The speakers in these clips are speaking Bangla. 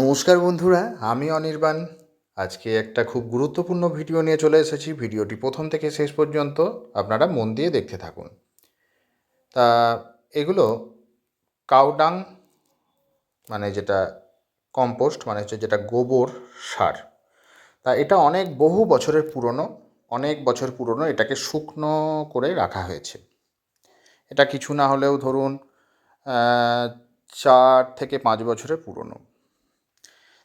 নমস্কার বন্ধুরা, আমি অনির্বাণ। আজকে একটা খুব গুরুত্বপূর্ণ ভিডিও নিয়ে চলে এসেছি। ভিডিওটি প্রথম থেকে শেষ পর্যন্ত আপনারা মন দিয়ে দেখতে থাকুন। তা, এগুলো কাউডাং মানে যেটা কম্পোস্ট মানে হচ্ছে যেটা গোবর সার। তা, এটা অনেক বহু বছরের পুরনো, অনেক বছর পুরনো এটাকে শুকনো করে রাখা হয়েছে। এটা কিছু না হলেও ধরুন চার থেকে পাঁচ বছরের পুরনো।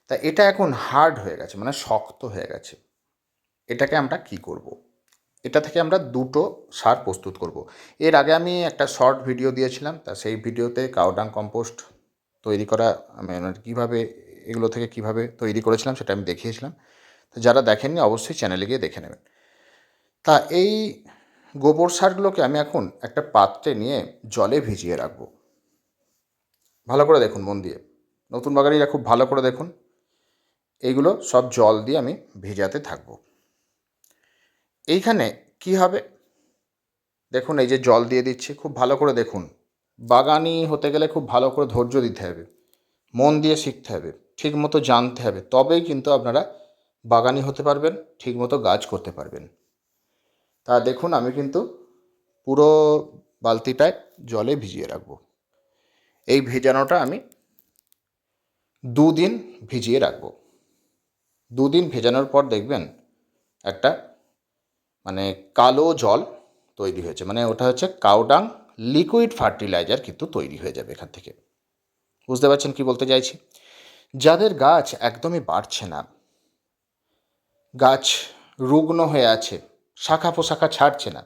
তা এটা এখন হার্ড হয়ে গেছে মানে শক্ত হয়ে গেছে। এটাকে আমরা কি করব। এটা থেকে আমরা দুটো সার প্রস্তুত করব। এর আগে আমি একটা শর্ট ভিডিও দিয়েছিলাম, তা সেই ভিডিওতে কাউডাং কম্পোস্ট তৈরি করা মানে কীভাবে এগুলো থেকে কীভাবে তৈরি করেছিলাম সেটা আমি দেখিয়েছিলাম। তো যারা দেখেননি, অবশ্যই চ্যানেলে গিয়ে দেখে নেবেন। তা এই গোবর সারগুলোকে আমি এখন একটা পাত্রে নিয়ে জলে ভিজিয়ে রাখব। ভালো করে দেখুন মন দিয়ে। নতুন বাগানিরা খুব ভালো করে দেখুন। এইগুলো সব জল দিয়ে আমি ভেজাতে থাকব। এইখানে কি হবে? দেখুন, এই যে জল দিয়ে দিচ্ছি, খুব ভালো করে দেখুন। বাগানি হতে গেলে খুব ভালো করে ধৈর্য দিতে হবে। মন দিয়ে শিখতে হবে, ঠিক মতো জানতে হবে। তবেই কিন্তু আপনারা বাগানি হতে পারবেন, ঠিক মতো গাছ করতে পারবেন। তা দেখুন, আমি কিন্তু পুরো বালতিটায় জলে ভিজিয়ে রাখব। এই ভেজানোটা আমি দুদিন ভিজিয়ে রাখব। দুদিন ভেজানোর পর দেখবেন একটা মানে কালো জল তৈরি হয়েছে। মানে ওটা হচ্ছে কাউডাং লিকুইড ফার্টিলাইজার কিন্তু তৈরি হয়ে যাবে এখান থেকে। বুঝতে পারছেন কি বলতে চাইছি? যাদের গাছ একদমই বাড়ছে না, গাছ রুগ্ন হয়ে আছে, শাখা পোশাখা ছাড়ছে না,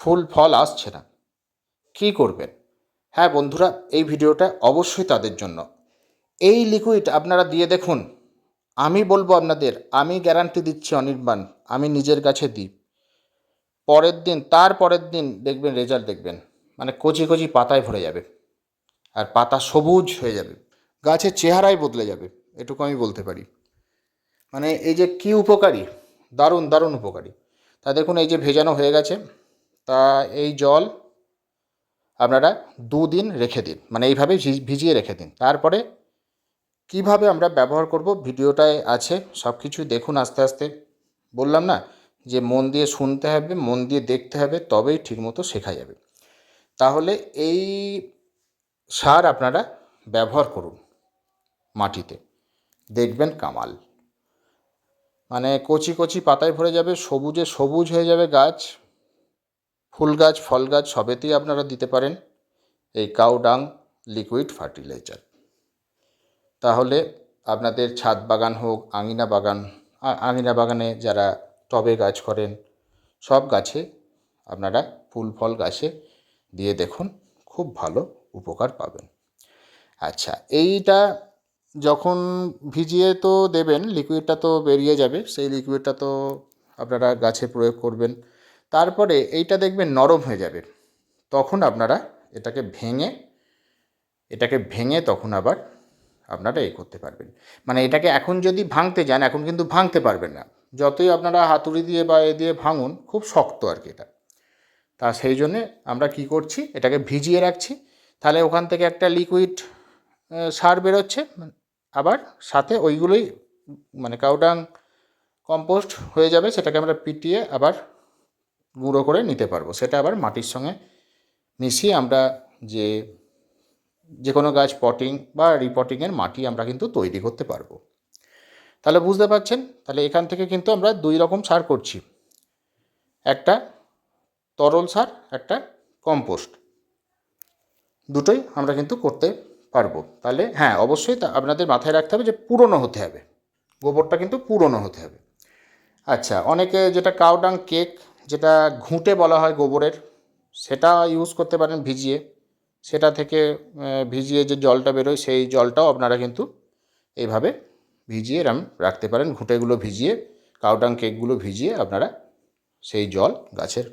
ফুল, ফল আসছে না, কী করবেন? হ্যাঁ বন্ধুরা, এই ভিডিওটা অবশ্যই তাদের জন্য। এই লিকুইড আপনারা দিয়ে দেখুন আমি বলব আপনাদের, আমি গ্যারান্টি দিচ্ছি অনির্বাণ, আমি নিজের কাছে দিই। পরের দিন, তার পরের দিন দেখবেন রেজাল্ট দেখবেন মানে কচি কচি পাতায় ভরে যাবে। আর পাতা সবুজ হয়ে যাবে, গাছের চেহারাই বদলে যাবে, এটুকু আমি বলতে পারি। মানে এই যে কি উপকারী, দারুণ দারুণ উপকারী। তা দেখুন, এই যে ভেজানো হয়ে গেছে, তা এই জল আপনারা দুদিন রেখে দিন মানে এইভাবে ভিজ- ভিজিয়ে রেখে দিন। তারপরে কীভাবে আমরা ব্যবহার করব, ভিডিওটায় আছে সব কিছু দেখুন আস্তে আস্তে। বললাম না যে মন দিয়ে শুনতে হবে, মন দিয়ে দেখতে হবে, তবেই ঠিকমতো শেখা যাবে। তাহলে এই সার আপনারা ব্যবহার করুন মাটিতে। দেখবেন কামাল। মানে কচি কচি পাতায় ভরে যাবে, সবুজে সবুজ হয়ে যাবে গাছ। ফুল গাছ, ফল গাছ সবেতেই আপনারা দিতে পারেন। এই কাউডাং লিকুইড ফার্টিলাইজার। তাহলে আপনাদের ছাদ বাগান হোক, আঙিনা বাগান আঙিনা বাগানে যারা টবে গাছ করেন, সব গাছে আপনারা ফুল ফল গাছে দিয়ে দেখুন, খুব ভালো উপকার পাবেন। আচ্ছা এইটা যখন ভিজিয়ে তো দেবেন, লিকুইডটা তো বেরিয়ে যাবে, সেই লিকুইডটা তো আপনারা গাছে প্রয়োগ করবেন। তারপরে এইটা দেখবেন নরম হয়ে যাবে। তখন আপনারা এটাকে ভেঙে এটাকে ভেঙে তখন আবার আপনারা এ করতে পারবেন। মানে এটাকে এখন যদি ভাঙতে যান, এখন কিন্তু ভাঙতে পারবেন না। যতই আপনারা হাতুড়ি দিয়ে বা এ দিয়ে ভাঙুন, খুব শক্ত আর কি এটা। তা সেই জন্যে আমরা কি করছি, এটাকে ভিজিয়ে রাখছি। তাহলে ওখান থেকে একটা লিকুইড সার বেরোচ্ছে। আবার সাথে ওইগুলোই মানে কাউডাং কম্পোস্ট হয়ে যাবে, সেটাকে আমরা পিটিয়ে আবার গুঁড়ো করে নিতে পারব। সেটা আবার মাটির সঙ্গে মিশিয়ে আমরা যে যে কোনো গাছ পটিং বা রিপটিংয়ের মাটি আমরা কিন্তু তৈরি করতে পারব। তাহলে বুঝতে পারছেন? তাহলে এখান থেকে কিন্তু আমরা দুই রকম সার করছি। একটা তরল সার, একটা কম্পোস্ট দুটোই আমরা কিন্তু করতে পারব। তাহলে হ্যাঁ অবশ্যই তা আপনাদের মাথায় রাখতে হবে যে পুরনো হতে হবে। গোবরটা কিন্তু পুরনো হতে হবে। আচ্ছা অনেকে যেটা কাউডাং কেক যেটা ঘুঁটে বলা হয় গোবরের, সেটা ইউজ করতে পারেন ভিজিয়ে। সেটা থেকে ভিজিয়ে যে জলটা বেরোয় সেই জলটাও আপনারা কিন্তু এইভাবে ভিজিয়ে এরম রাখতে পারেন। ঘুঁটেগুলো ভিজিয়ে, কাউডাং কেকগুলো ভিজিয়ে আপনারা সেই জল গাছের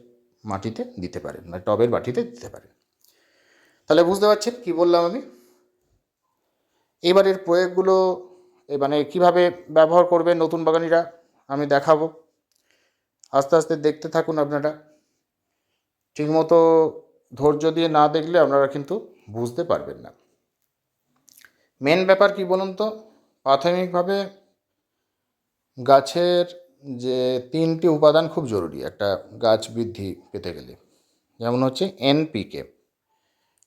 মাটিতে দিতে পারেন মানে টবের মাটিতে দিতে পারেন। তাহলে বুঝতে পারছেন কি বললাম আমি? এবারের প্রয়োগগুলো, এ মানে কীভাবে ব্যবহার করবে নতুন বাগানিরা, আমি দেখাবো। আস্তে আস্তে দেখতে থাকুন আপনারা। ঠিকমতো ধৈর্য দিয়ে না দেখলে আপনারা কিন্তু বুঝতে পারবেন না। মেন ব্যাপার কি বলুন তো? প্রাথমিকভাবে গাছের যে তিনটি উপাদান খুব জরুরি, একটা গাছ বৃদ্ধি পেতে গেলে। যেমন হচ্ছে এনপিকে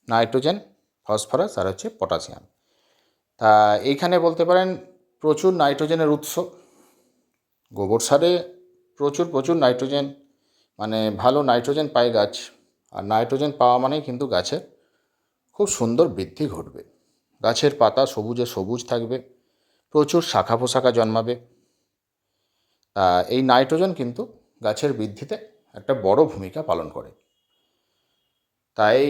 নাইট্রোজেন, ফসফরাস আর হচ্ছে পটাশিয়াম। তা এইখানে বলতে পারেন প্রচুর নাইট্রোজেনের উৎস। গোবর সারে প্রচুর প্রচুর নাইট্রোজেন মানে ভালো নাইট্রোজেন পায় গাছ। আর নাইট্রোজেন পাওয়া মানেই কিন্তু গাছের খুব সুন্দর বৃদ্ধি ঘটবে। গাছের পাতা সবুজে সবুজ থাকবে, প্রচুর শাখা পোশাখা জন্মাবে। এই নাইট্রোজেন কিন্তু গাছের বৃদ্ধিতে একটা বড় ভূমিকা পালন করে। তাই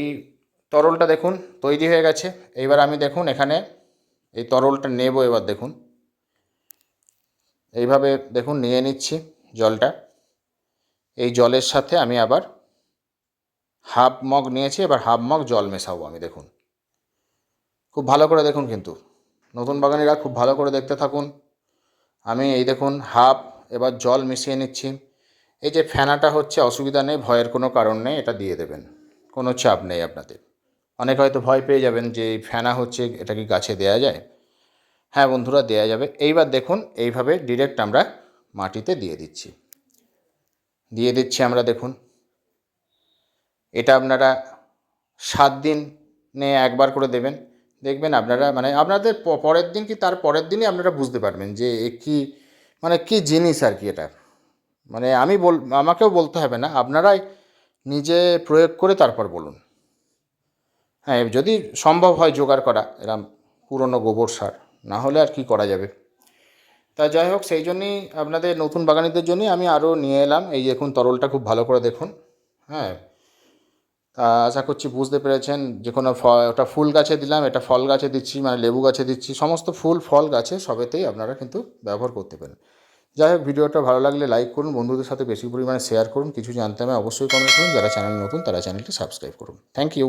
তরলটা দেখুন, তৈরি হয়ে গেছে। এইবার আমি দেখুন এখানে এই তরলটা নেব এবার দেখুন। এইভাবে দেখুন নিয়ে নিচ্ছি জলটা। এই জলের সাথে আমি আবার হাফ মগ নিয়েছি, এবার হাফ মগ জল মেশাবো আমি, দেখুন। খুব ভালো করে দেখুন কিন্তু। নতুন বাগানিরা খুব ভালো করে দেখতে থাকুন। আমি এই দেখুন হাফ এবার জল মিশিয়ে নিচ্ছি। এই যে ফেনাটা হচ্ছে, অসুবিধা নেই, ভয়ের কোনো কারণ নেই, এটা দিয়ে দেবেন। কোনো চাপ নেই আপনাদের। অনেক হয়তো ভয় পেয়ে যাবেন যে এই ফেনা হচ্ছে, এটা কি গাছে দেয়া যায়? হ্যাঁ বন্ধুরা, দেয়া যাবে। এইবার দেখুন, এইভাবে ডিরেক্ট আমরা মাটিতে দিয়ে দিচ্ছি। দিয়ে দিচ্ছি আমরা দেখুন। এটা আপনারা সাত দিন একবার করে দেবেন। দেখবেন আপনারা মানে আপনাদের পরের দিন কি তার পরের দিনই আপনারা বুঝতে পারবেন যে এ কী মানে কী জিনিস আর কি এটা। মানে আমি বল, আমাকেও বলতে হবে না, আপনারাই নিজে প্রয়োগ করে তারপর বলুন। হ্যাঁ যদি সম্ভব হয় জোগাড় করা, এরম পুরনো গোবর সার, না হলে আর কি করা যাবে। তা যাই হোক, সেই জন্যই আপনাদের নতুন বাগানিদের জন্যই আমি আরও নিয়ে এলাম। এই দেখুন, তরলটা খুব ভালো করে দেখুন। হ্যাঁ আশা করছি বুঝতে পেরেছেন। যে কোনো ওটা ফুল গাছে দিলাম, এটা ফল গাছে দিচ্ছি মানে লেবু গাছে দিচ্ছি, সমস্ত ফুল, ফল গাছে সবেতেই আপনারা কিন্তু ব্যবহার করতে পারেন। যাই হোক, ভিডিওটা ভালো লাগলে লাইক করুন, বন্ধুদের সাথে বেশি পরিমাণে শেয়ার করুন, কিছু জানতে হবে অবশ্যই কমেন্ট করুন, যারা চ্যানেল নতুন, তারা চ্যানেলটি সাবস্ক্রাইব করুন। Thank you